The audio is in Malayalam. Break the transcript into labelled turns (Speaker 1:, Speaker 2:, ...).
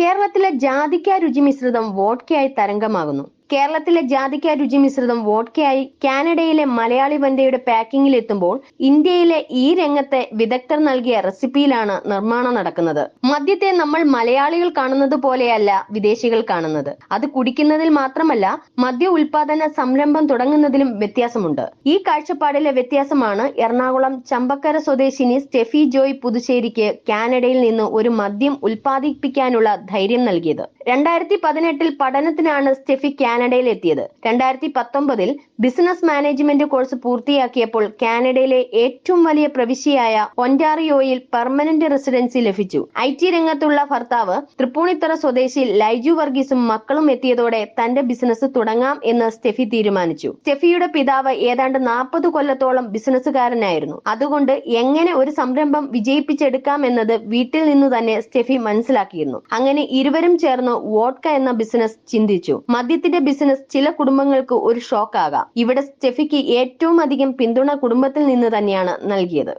Speaker 1: കേരളത്തിലെ ജാതിക്ക രുചി മിശ്രിതം വോഡ്കയായി തരംഗമാകുന്നു. കേരളത്തിലെ ജാതിക്ക രുചി മിശ്രിതം വോഡ്കയായി കാനഡയിലെ മലയാളി വന്ധ്യയുടെ എത്തുമ്പോൾ ഇന്ത്യയിലെ ഈ രംഗത്തെ വിദഗ്ധർ നൽകിയ റെസിപ്പിയിലാണ് നിർമ്മാണം നടക്കുന്നത്. മദ്യത്തെ നമ്മൾ മലയാളികൾ കാണുന്നത് പോലെയല്ല വിദേശികൾ കാണുന്നത്. അത് കുടിക്കുന്നതിൽ മാത്രമല്ല മദ്യ ഉൽപാദന സംരംഭം തുടങ്ങുന്നതിലും വ്യത്യാസമുണ്ട്. ഈ കാഴ്ചപ്പാടിലെ വ്യത്യാസമാണ് എറണാകുളം ചമ്പക്കര സ്വദേശിനി സ്റ്റെഫി ജോയ് പുതുശ്ശേരിക്ക് കാനഡയിൽ നിന്ന് ഒരു മദ്യം ഉൽപ്പാദിപ്പിക്കാനുള്ള ധൈര്യം നൽകിയത്. രണ്ടായിരത്തി പതിനെട്ടിൽ പഠനത്തിനാണ് സ്റ്റെഫി കാനഡയിൽ എത്തിയത് രണ്ടായിരത്തി പത്തൊമ്പതിൽ ബിസിനസ് മാനേജ്മെന്റ് കോഴ്സ് പൂർത്തിയാക്കിയപ്പോൾ കാനഡയിലെ ഏറ്റവും വലിയ പ്രവിശ്യയായ ഒന്റാറിയോയിൽ പെർമനന്റ് റെസിഡൻസി ലഭിച്ചു. ഐ ടി രംഗത്തുള്ള ഭർത്താവ് തൃപ്പൂണിത്തറ സ്വദേശി ലൈജു വർഗീസും മക്കളും എത്തിയതോടെ തന്റെ ബിസിനസ് തുടങ്ങാം എന്ന് സ്റ്റെഫി തീരുമാനിച്ചു. സ്റ്റെഫിയുടെ പിതാവ് ഏതാണ്ട് നാൽപ്പത് കൊല്ലത്തോളം ബിസിനസ്സുകാരനായിരുന്നു. അതുകൊണ്ട് എങ്ങനെ ഒരു സംരംഭം വിജയിപ്പിച്ചെടുക്കാം എന്നത് വീട്ടിൽ നിന്ന് തന്നെ സ്റ്റെഫി മനസ്സിലാക്കിയിരുന്നു. അങ്ങനെ ഇരുവരും ചേർന്ന് വോട്ട്ക എന്ന ബിസിനസ് ചിന്തിച്ചു. മദ്യത്തിന്റെ ബിസിനസ് ചില കുടുംബങ്ങൾക്ക് ഒരു ഷോക്ക് ആകാം. ഇവിടെ സ്റ്റെഫിക്ക് ഏറ്റവും അധികം പിന്തുണ കുടുംബത്തിൽ നിന്ന് തന്നെയാണ് നൽകിയത്.